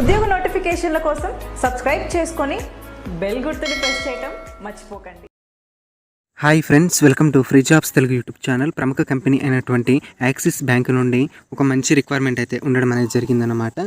ఉద్యోగ నోటిఫికేషన్ల కోసం సబ్స్క్రైబ్ చేసుకొని బెల్ గుర్తుని ప్రెస్ చేయటం మర్చిపోకండి. Hi friends welcome to free jobs Telugu YouTube channel. ప్రముఖ కంపెనీ అయినటువంటి యాక్సిస్ బ్యాంక్ నుండి ఒక మంచి రిక్వైర్మెంట్ అయితే ఉండడం అనేది జరిగిందన్నమాట.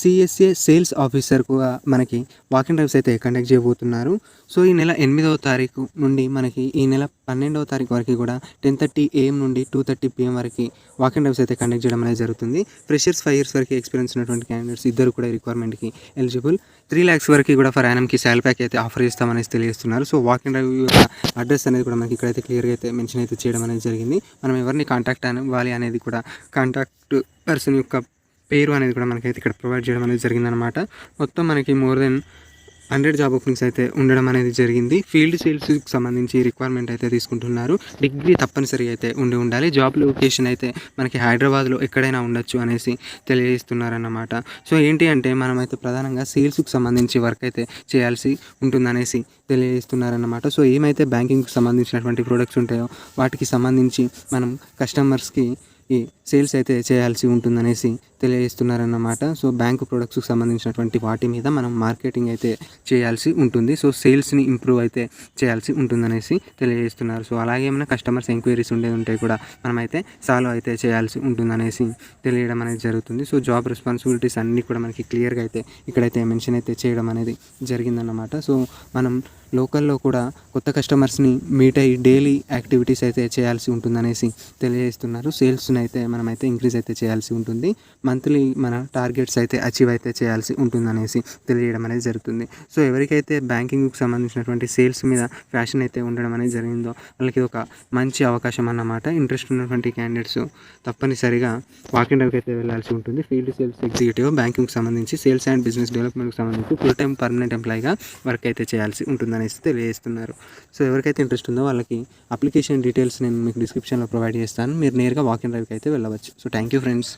సిఎస్ఏ సేల్స్ ఆఫీసర్గా మనకి వాకింగ్ డ్రైవ్స్ అయితే కండక్ట్ చేయబోతున్నారు. సో ఈ నెల ఎనిమిదవ తారీఖు నుండి మనకి ఈ నెల పన్నెండవ తారీఖు వరకు కూడా టెన్ థర్టీ ఏఎం నుండి టూ థర్టీ పిఎం వరకు వాకింగ్ డ్రైవ్స్ అయితే కండక్ట్ చేయడం అనేది జరుగుతుంది. ఫ్రెషర్స్ ఫైవ్ ఇయర్స్ వరకు ఎక్స్పీరియన్స్ ఉన్నటువంటి క్యాండిడేట్స్ ఇద్దరు కూడా రిక్వైర్మెంట్కి ఎలిజిబుల్ త్రీ ల్యాక్స్ వరకు కూడా ఫర్ యానమ్కి శాలరీ ప్యాక్ అయితే ఆఫర్ చేస్తామనేసి తెలియజేస్తున్నారు. సో వాకింగ్ డ్రైవ్ యొక్క అడ్రస్ అనేది కూడా మనకి ఇక్కడైతే క్లియర్గా అయితే మెన్షన్ అయితే చేయడం అనేది జరిగింది. మనం ఎవరిని కాంటాక్ట్ అవ్వాలి అనేది కూడా కాంటాక్ట్ పర్సన్ యొక్క పేరు అనేది కూడా మనకైతే ఇక్కడ ప్రొవైడ్ చేయడం అనేది జరిగిందనమాట మొత్తం మనకి more than hundred job openings అయితే ఉండడం అనేది జరిగింది. ఫీల్డ్ సేల్స్కి సంబంధించి రిక్వైర్మెంట్ అయితే తీసుకుంటున్నారు. డిగ్రీ తప్పనిసరిగా అయితే ఉండి ఉండాలి. జాబ్ లొకేషన్ అయితే మనకి హైదరాబాద్లో ఎక్కడైనా ఉండొచ్చు అనేసి తెలియజేస్తున్నారన్నమాట. సో ఏంటి అంటే మనమైతే ప్రధానంగా సేల్స్కి సంబంధించి వర్క్ అయితే చేయాల్సి ఉంటుందనేసి తెలియజేస్తున్నారన్నమాట. సో ఏమైతే బ్యాంకింగ్కి సంబంధించినటువంటి ప్రొడక్ట్స్ ఉంటాయో వాటికి సంబంధించి మనం కస్టమర్స్కి ఈ సేల్స్ అయితే చేయాల్సి ఉంటుందనేసి తెలియజేస్తున్నారన్నమాట. సో బ్యాంకు ప్రొడక్ట్స్కి సంబంధించినటువంటి వాటి మీద మనం మార్కెటింగ్ అయితే చేయాల్సి ఉంటుంది. సో సేల్స్ని ఇంప్రూవ్ అయితే చేయాల్సి ఉంటుందనేసి తెలియజేస్తున్నారు. సో అలాగే ఏమైనా కస్టమర్స్ ఎంక్వైరీస్ ఉండేది ఉంటే కూడా మనమైతే సాల్వ్ అయితే చేయాల్సి ఉంటుందనేసి తెలియడం అనేది జరుగుతుంది. సో జాబ్ రెస్పాన్సిబిలిటీస్ అన్నీ కూడా మనకి క్లియర్గా అయితే ఇక్కడైతే మెన్షన్ అయితే చేయడం అనేది జరిగిందన్నమాట. సో మనం లోకల్లో కూడా కొత్త కస్టమర్స్ని మీట్ అయ్యి డైలీ యాక్టివిటీస్ అయితే చేయాల్సి ఉంటుందనేసి తెలియజేస్తున్నారు. సేల్స్ని అయితే మనమైతే ఇంక్రీజ్ అయితే చేయాల్సి ఉంటుంది. మంత్లీ మన టార్గెట్స్ అయితే అచీవ్ అయితే చేయాల్సి ఉంటుందనేసి తెలియడం అనేది జరుగుతుంది. సో ఎవరికైతే బ్యాంకింగ్కి సంబంధించినటువంటి సేల్స్ మీద ఫ్యాషన్ అయితే ఉండడం అనేది జరిగిందో వాళ్ళకి ఒక మంచి అవకాశం అన్నమాట. ఇంట్రెస్ట్ ఉన్నటువంటి క్యాండిడేట్స్ తప్పనిసరిగా వాకింగ్ డ్రైవ్కి అయితే వెళ్ళాల్సి ఉంటుంది. ఫీల్డ్ సేల్స్ ఎగ్జిక్యూటివ్ బ్యాంకింగ్కి సంబంధించి సేల్స్ అండ్ బిజినెస్ డెవలప్మెంట్కి సంబంధించి ఫుల్ టైం పర్మనెంట్ ఎంప్లాయీగా వర్క్ అయితే చేయాల్సి అనేసి తెలియజేస్తున్నారు. సో ఎవరికైతే ఇంట్రెస్ట్ ఉందో వాళ్ళకి అప్లికేషన్ డీటెయిల్స్ నేను మీకు డిస్క్రిప్షన్లో ప్రొవైడ్ చేస్తాను. మీరు నేరుగా వాకింగ్ డ్రైవ్కి అయితే వెళ్ళవచ్చు. So thank you friends